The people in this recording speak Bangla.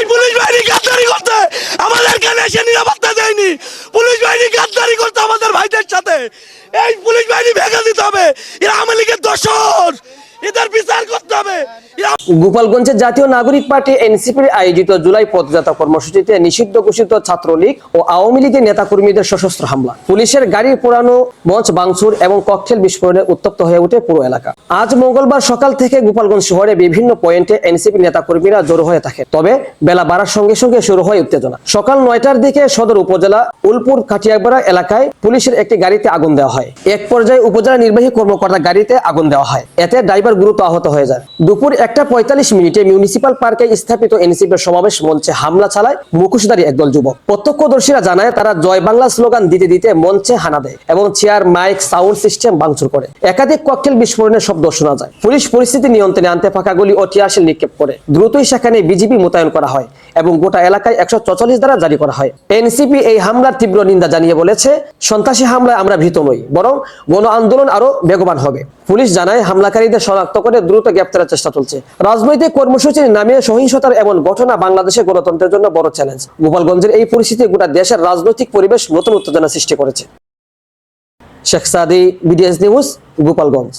এই পুলিশ বাহিনী গাদ্দারি করতে। আমাদের কানে এসে নিরাপত্তা দেয়নি? পুলিশ বাহিনী গাদ্দারি করতে আমাদের ভাইদের সাথে। এই পুলিশ বাহিনী ভেঙে দিতে হবে। এরা আওয়ামী লীগের দোষর। এদের বিচার করতে হবে। গোপালগঞ্জের জাতীয় নাগরিক পার্টি এনসিপির আয়োজিত জুলাই পদযাত্রা কর্মসূচিতে নিষিদ্ধ ঘোষিত ছাত্রলীগ ও আওয়ামী লীগের নেতাকর্মীদের সশস্ত্র হামলা। পুলিশের গাড়ি পোড়ানো, মঞ্চ ভাঙচুর এবং ককটেল বিস্ফোরণে উত্তপ্ত হয়ে ওঠে পুরো এলাকা। আজ মঙ্গলবার সকাল থেকে গোপালগঞ্জ শহরে বিভিন্ন পয়েন্টে এনসিপি নেতাকর্মীরা জড়ো হয়ে থাকে তবে বেলা বাড়ার সঙ্গে সঙ্গে শুরু হয় উত্তেজনা। সকাল নয়টার দিকে সদর উপজেলা উলপুর কাটিয়াপাড়া এলাকায় পুলিশের একটি গাড়িতে আগুন দেওয়া হয়। এক পর্যায়ে উপজেলা নির্বাহী কর্মকর্তা গাড়িতে আগুন দেওয়া হয়। এতে ড্রাইভার গুরুত্ব আহত হয়ে যায় দুপুর একটা মিনিটে মিউনিসিপাল পার্কে স্থাপিত এনসিপির সমাবেশ মঞ্চে হামলা চালায় মুখোশধারী একদল যুবক। প্রত্যক্ষদর্শীরা জানায়, তারা জয় বাংলা স্লোগান দিতে দিতে মঞ্চে হানা দেয় এবং চেয়ার, মাইক, সাউন্ড সিস্টেম ভাঙচুর করে। একাধিক ককটেল বিস্ফোরণের শব্দ শোনা যায়। পুলিশ পরিস্থিতি নিয়ন্ত্রণে আনতে ফাঁকা গুলি ও টিয়ারশেল নিক্ষেপ করে। দ্রুতই সেখানে বিজিবি মোতায়েন করা হয় এবং গোটা এলাকায় একশো চচল্লিশ দ্বারা জারি করা হয়। এনসিপি এই হামলার তীব্র নিন্দা জানিয়ে বলেছে, সন্ত্রাসী হামলায় আমরা ভীত নই, বরং গণ আন্দোলন আরও বেগবান হবে। পুলিশ জানায়, হামলাকারীদের শনাক্ত করে দ্রুত গ্রেপ্তারের চেষ্টা চলছে। রাজনৈতিক কর্মসূচির নামে সহিংসতার এমন ঘটনা বাংলাদেশের গণতন্ত্রের জন্য বড় চ্যালেঞ্জ গোপালগঞ্জের এই পরিস্থিতি গোটা দেশের রাজনৈতিক পরিবেশ নতুন উত্তেজনা সৃষ্টি করেছে। Sheikh Sadi, BDS news, Gopalganj.